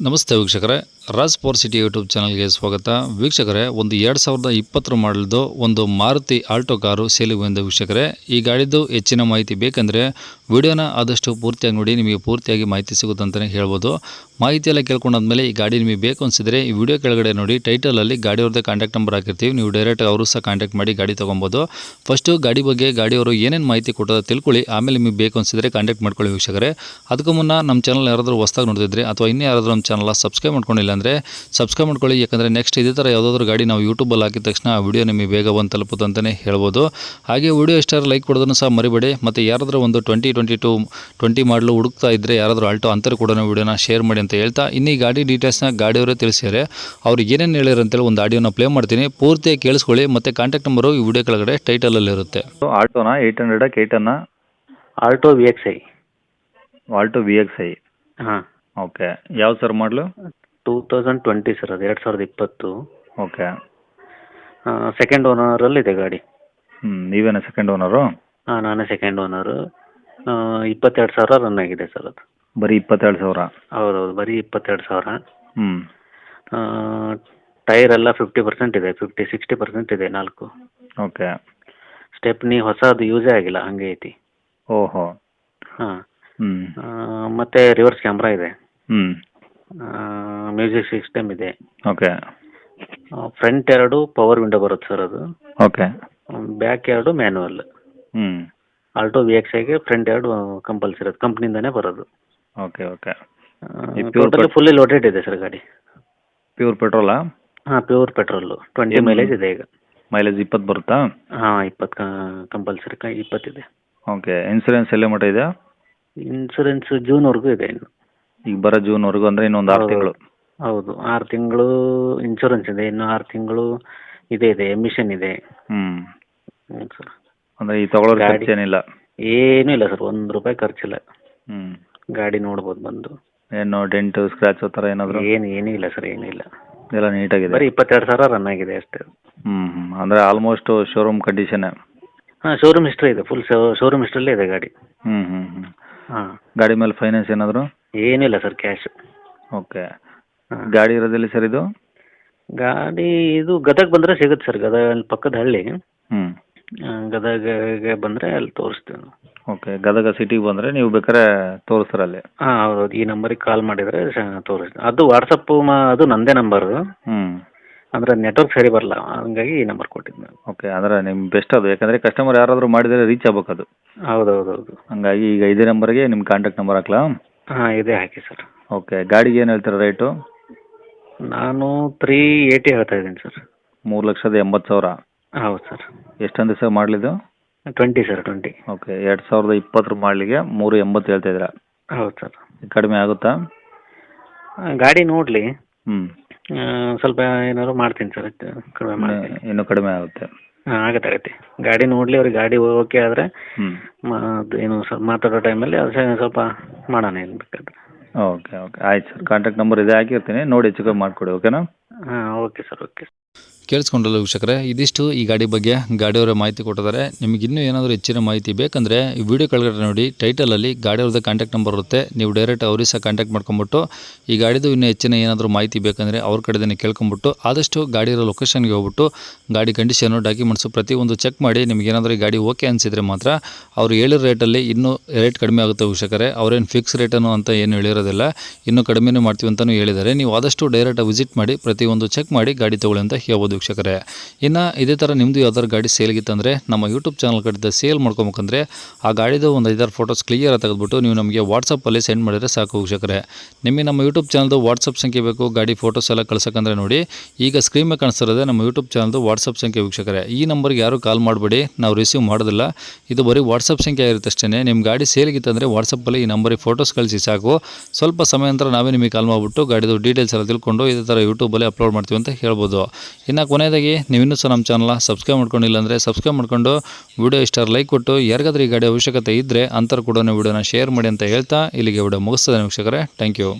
ನಮಸ್ತೆ ವೀಕ್ಷಕರೇ. Raj four city YouTube ಚಾನಲ್ಗೆ ಸ್ವಾಗತ. ವೀಕ್ಷಕರೇ, ಒಂದು ಎರಡು ಸಾವಿರದ ಇಪ್ಪತ್ತರ ಮಾಡಲ್ದು ಒಂದು ಮಾರುತಿ ಆಲ್ಟೋ ಕಾರು ಸೇಲಿಗೆ ಬಂದ ವೀಕ್ಷಕರೇ. ಈ ಗಾಡಿದು ಹೆಚ್ಚಿನ ಮಾಹಿತಿ ಬೇಕಂದರೆ ವಿಡಿಯೋನ ಆದಷ್ಟು ಪೂರ್ತಿಯಾಗಿ ನೋಡಿ, ನಿಮಗೆ ಪೂರ್ತಿಯಾಗಿ ಮಾಹಿತಿ ಸಿಗುತ್ತಂತಲೇ ಹೇಳ್ಬೋದು. ಮಾಹಿತಿಯೆಲ್ಲ ಕೇಳ್ಕೊಂಡಾದ್ಮೇಲೆ ಈ ಗಾಡಿ ನಿಮಗೆ ಬೇಕು ಅನಿಸಿದರೆ ಈ ವಿಡಿಯೋ ಕೆಳಗಡೆ ನೋಡಿ, ಟೈಟಲಲ್ಲಿ ಗಾಡಿಯವ್ರದ್ದೇ ಕಾಂಟ್ಯಾಕ್ಟ್ ನಂಬರ್ ಹಾಕಿರ್ತೀವಿ. ನೀವು ಡೈರೆಕ್ಟ್ ಅವರು ಸಹ ಕಾಂಟ್ಯಾಕ್ಟ್ ಮಾಡಿ ಗಾಡಿ ತೊಗೊಬೋದು. ಫಸ್ಟು ಗಾಡಿ ಬಗ್ಗೆ ಗಾಡಿಯವರು ಏನೇನು ಮಾಹಿತಿ ಕೊಟ್ಟೋದ ತಿಳ್ಕೊಳ್ಳಿ. ಆಮೇಲೆ ನಿಮಗೆ ಬೇಕು ಅನಿಸಿದರೆ ಕಾಂಟ್ಯಾಕ್ಟ್ ಮಾಡ್ಕೊಳ್ಳಿ ವೀಕ್ಷಕರೇ. ಅದಕ್ಕೂ ಮುನ್ನ ನಮ್ಮ ಚಾನಲ್ ಯಾರಾದರೂ ಹೊಸ್ದಾಗಿ ನೋಡಿದ್ರೆ ಅಥವಾ ಇನ್ನೂ ಯಾರಾದರೂ ನಮ್ಮ ಚಾನಲ್ ಸಬ್ಸ್ಕ್ರೈಬ್ ಮಾಡ್ಕೊಂಡಿಲ್ಲ ಅಂದರೆ ಸಬ್ಸ್ಕ್ರೈಬ್ ಮಾಡ್ಕೊಳ್ಳಿ ಯಾಕಂದರೆ ನೆಕ್ಸ್ಟ್ ಇದೇ ಥರ ಯಾವುದಾದ್ರು ಗಾಡಿ ನಾವು ಯೂಟ್ಯೂಬಲ್ಲಿ ಹಾಕಿದ ತಕ್ಷಣ ಆ ವಿಡಿಯೋ ನಿಮಗೆ ಬೇಗ ಬಂದು ತಲುಪುತ್ತೆ ಅಂತಲೇ ಹೇಳ್ಬೋದು. ಹಾಗೆ ವಿಡಿಯೋ ಎಷ್ಟಾರು ಲೈಕ್ ಕೊಡೋದನ್ನು ಸಹ ಮರಿಬೇಡಿ. ಮತ್ತು ಯಾರಾದರೂ ಒಂದು twenty twenty two twenty model ಹುಡುಕ್ತಾ ಇದ್ದರೆ ಯಾರಾದರೂ ಆಲ್ಟೋ ಅಂತರ ಕೂಡ ವಿಡಿಯೋನ ಶೇರ್ ಮಾಡಿ ಅಂತ ಹೇಳ್ತಾ ಇನ್ನು ಈ ಗಾಡಿ ಡೀಟೇಲ್ಸ್ನ ಗಾಡಿಯವರೇ ತಿಳಿಸಿದ್ದಾರೆ. ಅವ್ರಿಗೆ ಏನೇನು ಹೇಳಿದ್ರು ಅಂತೇಳಿ ಒಂದು ಆಡಿಯೋನ ಪ್ಲೇ ಮಾಡ್ತೀನಿ. ಪೂರ್ತಿಯಾಗಿ ಕೇಳಿಸ್ಕೊಳ್ಳಿ ಮತ್ತು ಕಾಂಟ್ಯಾಕ್ಟ್ ನಂಬರು ಈ ವಿಡಿಯೋ ಕೆಳಗಡೆ ಟೈಟಲಲ್ಲಿರುತ್ತೆ ಆಲ್ಟೋನಾ eight hundred ಕೇಟನ್ನ Alto V X I Alto V X I ಹಾಂ. ಓಕೆ ಯಾವ ಸರ್ ಮಾಡಲು ಟೂ ತೌಸಂಡ್ ಟ್ವೆಂಟಿ ಸರ್ ಅದು ಎರಡು ಸಾವಿರದ ಇಪ್ಪತ್ತು. ಓಕೆ ಸೆಕೆಂಡ್ ಓನರಲ್ಲಿದೆ ಗಾಡಿ. ಹ್ಞೂ ನೀವೇನ ಸೆಕೆಂಡ್ ಓನರು ಹಾಂ ನಾನೇ ಸೆಕೆಂಡ್ ಓನರು ಇಪ್ಪತ್ತೆರಡು ಸಾವಿರ ರನ್ ಆಗಿದೆ ಸರ್ ಅದು. ಬರೀ ಇಪ್ಪತ್ತೆರಡು ಸಾವಿರ? ಹೌದೌದು ಬರೀ ಇಪ್ಪತ್ತೆರಡು ಸಾವಿರ. ಹ್ಞೂ ಟೈರ್ ಎಲ್ಲ ಫಿಫ್ಟಿ ಪರ್ಸೆಂಟ್ ಇದೆ ಫಿಫ್ಟಿ ಸಿಕ್ಸ್ಟಿ ಪರ್ಸೆಂಟ್ ಇದೆ ನಾಲ್ಕು. ಓಕೆ ಸ್ಟೆಪ್ನಿ ಹೊಸದು ಯೂಸೇ ಆಗಿಲ್ಲ ಹಾಗೆ ಐತಿ. ಓಹೋ. ಹಾಂ. ಹ್ಞೂ ಮತ್ತೆ ರಿವರ್ಸ್ ಕ್ಯಾಮ್ರಾ ಇದೆ. ಹ್ಞೂ ಮ್ಯೂಸಿಕ್ ಸಿಸ್ಟಮ್ ಇದೆ. ಓಕೆ. ಫ್ರಂಟ್ ಎರಡು ಪವರ್ ವಿಂಡೋ ಬರುತ್ತೆ ಸರ್ ಅದು. ಓಕೆ. ಬ್ಯಾಕ್ ಎರಡು ಮ್ಯಾನುವಲ್ ಹ್ಮ್. ಆಲ್ಟೋ ವಿ ಎಕ್ಸ್ ಐಗೆ ಫ್ರಂಟ್ ಎರಡು ಕಂಪಲ್ಸರಿ ಅದು ಕಂಪ್ನಿಯಿಂದನೇ ಬರೋದು. Okay okay. ಈ pure ಟೋಟಲಿ ಫುಲ್ಲಿ ಲೋಡೆಡ್ ಇದೆ ಸರ್ ಗಾಡಿ. ಪ್ಯೂರ್ ಪೆಟ್ರೋಲ್ ಹಾಂ ಪ್ಯೂರ್ ಪೆಟ್ರೋಲು ಟ್ವೆಂಟಿ ಏನು? ಮೈಲೇಜ್ ಇದೆ ಈಗ. ಮೈಲೇಜ್ ಇಪ್ಪತ್ತು ಬರುತ್ತಾ? ಹಾಂ ಇಪ್ಪತ್ತು ಕಂಪಲ್ಸರಿ ಇಪ್ಪತ್ತಿದೆ ಓಕೆ. ಇನ್ಸೂರೆನ್ಸ್ ಎಲ್ಲ ಮಟ್ಟ ಇದೆ ಇನ್ಸೂರೆನ್ಸ್ ಜೂನ್ವರೆಗೂ ಇದೆ ಇನ್ನು. ಈಗ ಬರೋ ಜೂನ್ವರೆಗೂ ಅಂದರೆ ಇನ್ನೊಂದು ಆರು ತಿಂಗಳು. ಹೌದು. ಆರು ತಿಂಗಳು ಇನ್ಶೂರೆನ್ಸ್ ಇದೆ. ಇನ್ನು ಆರು ತಿಂಗಳು ಇದೆ ಇದೆ ಎಮಿಷನ್ ಇದೆ. ಹ್ಮ್. ಸರ್ ಅಂದರೆ ಈ ತಗೊಳ್ಳೋರು ಗಾಡಿ- ಖರ್ಚೇನಿಲ್ಲ. ಏನೂ ಇಲ್ಲ ಸರ್ ಒಂದು ರೂಪಾಯಿ ಖರ್ಚಿಲ್ಲ. ಗಾಡಿ ನೋಡ್ಬೋದು ಬಂದು. ಏನು ಡೆಂಟು ಸ್ಕ್ರಾಚ್ ಥರ ಏನಾದ್ರು? ಏನು ಏನೂ ಇಲ್ಲ ಸರ್ ಏನೂ ಇಲ್ಲ. ಎಲ್ಲ ನೀಟಾಗಿದೆ. ಬರೀ ಇಪ್ಪತ್ತೆರಡು ಸಾವಿರ ರನ್ ಆಗಿದೆ ಅಷ್ಟೇ. ಹ್ಮ್ ಹ್ಮ್. ಅಂದರೆ ಆಲ್ಮೋಸ್ಟ್ ಶೋರೂಮ್ ಕಂಡೀಷನ್ ಹಾಂ ಶೋರೂಮ್ ಹಿಸ್ಟ್ರಿ ಇದೆ. ಫುಲ್ ಶೋರೂಮ್ ಹಿಸ್ಟ್ರಲ್ಲೇ ಇದೆ ಗಾಡಿ. ಹ್ಮ್ ಹ್ಮ್ ಹ್ಮ್. ಹಾಂ. ಗಾಡಿ ಮೇಲೆ ಫೈನಾನ್ಸ್ ಏನಾದರೂ? ಏನಿಲ್ಲ ಸರ್ ಕ್ಯಾಶ್ ಓಕೆ ಗಾಡಿ ಇರೋದಿಲ್ಲ ಸರ್ ಇದು? ಗಾಡಿ ಇದು ಗದಗ ಬಂದರೆ ಸಿಗುತ್ತೆ ಸರ್ ಗದಗ ಅಲ್ಲಿ ಪಕ್ಕದ ಹಳ್ಳಿ. ಹ್ಞೂ ಗದಗಗೆ ಬಂದರೆ ಅಲ್ಲಿ ತೋರಿಸ್ತೀವಿ ನಾವು. ಓಕೆ ಗದಗ ಸಿಟಿಗೆ ಬಂದರೆ ನೀವು ಬೇಕಾದ್ರೆ ತೋರಿಸ್ತಾರೆ ಅಲ್ಲಿ. ಹಾಂ ಹೌದು ಈ ನಂಬರಿಗೆ ಕಾಲ್ ಮಾಡಿದರೆ ತೋರಿಸ್ತೀನಿ ಅದು ವಾಟ್ಸಪ್ಪು ಮಾ ಅದು ನಂದೇ ನಂಬರು ಹ್ಞೂ ಅಂದರೆ ನೆಟ್ವರ್ಕ್ ಸರಿ ಬರಲ್ಲ ಹಂಗಾಗಿ ಈ ನಂಬರ್ ಕೊಟ್ಟಿದ್ದೆ ನಾನು. ಓಕೆ ಅಂದರೆ ನಿಮ್ಮ ಬೆಸ್ಟ್ ಅದು. ಯಾಕಂದರೆ ಕಸ್ಟಮರ್ ಯಾರಾದರೂ ಮಾಡಿದರೆ ರೀಚ್ ಆಗ್ಬೇಕು ಅದು ಹೌದು ಹೌದು ಹೌದು ಹಂಗಾಗಿ ಈಗ ಇದೇ ನಂಬರ್ಗೆ ನಿಮ್ಮ ಕಾಂಟ್ಯಾಕ್ಟ್ ನಂಬರ್ ಹಾಕ್ಲಾ? ಹಾಂ ಇದೇ ಹಾಕಿ ಸರ್. ಓಕೆ ಗಾಡಿಗೆ ಏನು ಹೇಳ್ತಾರೆ ರೇಟು ನಾನು ತ್ರೀ ಏಯ್ಟಿ ಹೇಳ್ತಾ ಇದ್ದೀನಿ ಸರ್ ಮೂರು ಲಕ್ಷದ ಎಂಬತ್ತು ಸಾವಿರ? ಹೌದು ಸರ್ ಎಷ್ಟಂದ್ರೆ ಸರ್ ಮಾಡಲಿದ್ದು ಟ್ವೆಂಟಿ ಸರ್ ಟ್ವೆಂಟಿ ಓಕೆ ಎರಡು ಸಾವಿರದ ಇಪ್ಪತ್ತರ ಮಾಡಲಿಗೆ ಮೂರು ಎಂಬತ್ತು ಹೇಳ್ತಾ ಇದ್ದೀರಾ? ಹೌದು ಸರ್ ಕಡಿಮೆ ಆಗುತ್ತಾ? ಗಾಡಿ ನೋಡಲಿ. ಹ್ಞೂ ಸ್ವಲ್ಪ ಏನಾದ್ರು ಮಾಡ್ತೀನಿ ಸರ್ ಕಡಿಮೆ ಮಾಡ್ತೀನಿ. ಇನ್ನೂ ಕಡಿಮೆ ಆಗುತ್ತೆ. ಹಾಂ ಆಗತ್ತೆ ಆಗತ್ತೆ. ಗಾಡಿ ನೋಡಲಿ ಅವ್ರಿಗೆ ಗಾಡಿ ಓಕೆ ಆದರೆ ಹ್ಞೂ ಏನು ಸ್ವಲ್ಪ ಮಾತಾಡೋ ಟೈಮಲ್ಲಿ ಅದು ಸ್ವಲ್ಪ ಮಾಡೋಣ ಏನು ಬೇಕಾದ್ರೆ. ಓಕೆ ಓಕೆ ಆಯ್ತು ಸರ್. ಕಾಂಟ್ಯಾಕ್ಟ್ ನಂಬರ್ ಇದೆ ಹಾಕಿರ್ತೀನಿ. ನೋಡಿ ಹೆಚ್ಚು ಕಮ್ಮಿ ಮಾಡಿಕೊಡಿ ಓಕೆನಾ ಹಾಂ ಓಕೆ ಸರ್ ಓಕೆ ಕೇಳಿಸ್ಕೊಂಡಲ್ಲ ವೀಕ್ಷಕರೇ, ಇದಿಷ್ಟು ಈ ಗಾಡಿ ಬಗ್ಗೆ ಗಾಡಿಯವರ ಮಾಹಿತಿ ಕೊಟ್ಟಿದ್ದಾರೆ. ನಿಮಗೆ ಇನ್ನೂ ಏನಾದರೂ ಹೆಚ್ಚಿನ ಮಾಹಿತಿ ಬೇಕಂದರೆ ಈ ವಿಡಿಯೋ ಕೆಳಗಡೆ ನೋಡಿ ಟೈಟಲಲ್ಲಿ ಗಾಡಿಯವ್ರದ್ದು ಕಾಂಟ್ಯಾಕ್ಟ್ ನಂಬರ್ ಇರುತ್ತೆ. ನೀವು ಡೈರೆಕ್ಟ್ ಅವ್ರಿಗೆ ಸಹ ಕಾಂಟ್ಯಾಕ್ಟ್ ಮಾಡ್ಕೊಂಬಿಟ್ಟು, ಈ ಗಾಡಿದು ಇನ್ನೂ ಹೆಚ್ಚಿನ ಏನಾದರೂ ಮಾಹಿತಿ ಬೇಕಂದರೆ ಅವ್ರ ಕಡೆದೇ ಕೇಳ್ಕೊಂಬಿಟ್ಟು, ಆದಷ್ಟು ಗಾಡಿ ಇರೋ ಲೊಕೇಶನ್ಗೆ ಹೋಗ್ಬಿಟ್ಟು, ಗಾಡಿ ಕಂಡೀಷನು ಡಾಕ್ಯುಮೆಂಟ್ಸು ಪ್ರತಿಯೊಂದು ಚೆಕ್ ಮಾಡಿ, ನಿಮ್ಗೆ ಏನಾದರೂ ಈ ಗಾಡಿ ಓಕೆ ಅನಿಸಿದರೆ ಮಾತ್ರ ಅವ್ರು ಹೇಳಿರೋ ರೇಟಲ್ಲಿ ಇನ್ನೂ ರೇಟ್ ಕಡಿಮೆ ಆಗುತ್ತೆ ವೀಕ್ಷಕರೇ. ಅವ್ರೇನು ಫಿಕ್ಸ್ ರೇಟನ್ನು ಅಂತ ಏನು ಹೇಳಿರೋದಿಲ್ಲ. ಇನ್ನೂ ಕಡಿಮೆನೂ ಮಾಡ್ತೀವಿ ಅಂತಲೂ ಹೇಳಿದ್ದಾರೆ. ನೀವು ಆದಷ್ಟು ಡೈರೆಕ್ಟಾಗಿ ವಿಸಿಟ್ ಮಾಡಿ, ಪ್ರತಿಯೊಂದು ಚೆಕ್ ಮಾಡಿ, ಗಾಡಿ ತೊಗೊಳ್ಳಿ ಅಂತ ಹೇಳ್ಬೋದು ವೀಕ್ಷಕರೇ. ಇನ್ನು ಇದೇ ಥರ ನಿಮ್ಮದು ಯಾವ್ದಾದ್ರು ಗಾಡಿ ಸೇಲ್ಗಿತ್ತಂದರೆ ನಮ್ಮ ಯೂಟ್ಯೂಬ್ ಚಾನಲ್ ಕಡೆದ ಸೇಲ್ ಮಾಡ್ಕೊಬೇಕಂದ್ರೆ ಆ ಗಾಡಿದು ಒಂದು ಐದಾರು ಫೋಟೋಸ್ ಕ್ಲಿಯರ್ ತೆಗೆದುಬಿಟ್ಟು ನೀವು ನಮಗೆ ವಾಟ್ಸಪ್ಪಲ್ಲಿ ಸೆಂಡ್ ಮಾಡಿದರೆ ಸಾಕು ವೀಕ್ಷಕರೇ. ನಿಮಗೆ ನಮ್ಮ ಯೂಟ್ಯೂಬ್ ಚಾನಲ್ದು ವಾಟ್ಸಪ್ ಸಂಖ್ಯೆ ಬೇಕು, ಗಾಡಿ ಫೋಟೋಸ್ ಎಲ್ಲ ಕಳ್ಸೋಕ್ಕಂದ್ರೆ ನೋಡಿ. ಈಗ ಸ್ಕ್ರೀನ್ ಮೇಲೆ ಕಾಣಿಸ್ತಿರೋದೆ ನಮ್ಮ ಯೂಟ್ಯೂಬ್ ಚಾನಲ್ದು ವಾಟ್ಸಪ್ ಸಂಖ್ಯೆ ವೀಕ್ಷಕರೇ. ಈ ನಂಬರ್ಗೆ ಯಾರು ಕಾಲ್ ಮಾಡಬೇಡಿ, ನಾವು ರಿಸೀವ್ ಮಾಡೋದಿಲ್ಲ. ಇದು ಬರೀ ವಾಟ್ಸಪ್ ಸಂಖ್ಯೆ ಆಗಿರುತ್ತೆ ಅಷ್ಟೇ ನಿಮ್ಮ ಗಾಡಿ ಸೇಲ್ಗಿತ್ತಂದರೆ ವಾಟ್ಸಪ್ಪಲ್ಲಿ ಈ ನಂಬರಿಗೆ ಫೋಟೋಸ್ ಕಳಿಸಿ ಸಾಕು. ಸ್ವಲ್ಪ ಸಮಯ ನಂತರ ನಾವೇ ನಿಮಗೆ ಕಾಲ್ ಮಾಡಿಬಿಟ್ಟು ಗಾಡಿದು ಡೀಟೇಲ್ಸ್ ಎಲ್ಲ ತಿಳ್ಕೊಂಡು ಇದೇ ಥರ ಯೂಟ್ಯೂಬಲ್ಲಿ ಅಪ್ಲೋಡ್ ಮಾಡ್ತೀವಿ ಅಂತ ಹೇಳ್ಬೋದು. ಇನ್ನು ಕೊನೆಯದಾಗಿ ನೀವು ಇನ್ನೂ ಸಹ ನಮ್ಮ ಚಾನಲ್ನ ಸಬ್ಸ್ಕ್ರೈಬ್ ಮಾಡ್ಕೊಂಡಿಲ್ಲ ಅಂದರೆ ಸಬ್ಸ್ಕ್ರೈಬ್ ಮಾಡ್ಕೊಂಡು ವಿಡಿಯೋ ಇಷ್ಟ ಲೈಕ್ ಕೊಟ್ಟು, ಯಾರಿಗಾದ್ರೂ ಈ ಗಾಡಿ ಅವಶ್ಯಕತೆ ಇದ್ದರೆ ಅಂತರ ಕೂಡ ವಿಡಿಯೋನ ಶೇರ್ ಮಾಡಿ ಅಂತ ಹೇಳ್ತಾ ಇಲ್ಲಿಗೆ ವಿಡಿಯೋ ಮುಗಿಸ್ತದೆ ವೀಕ್ಷಕರೇ. Thank you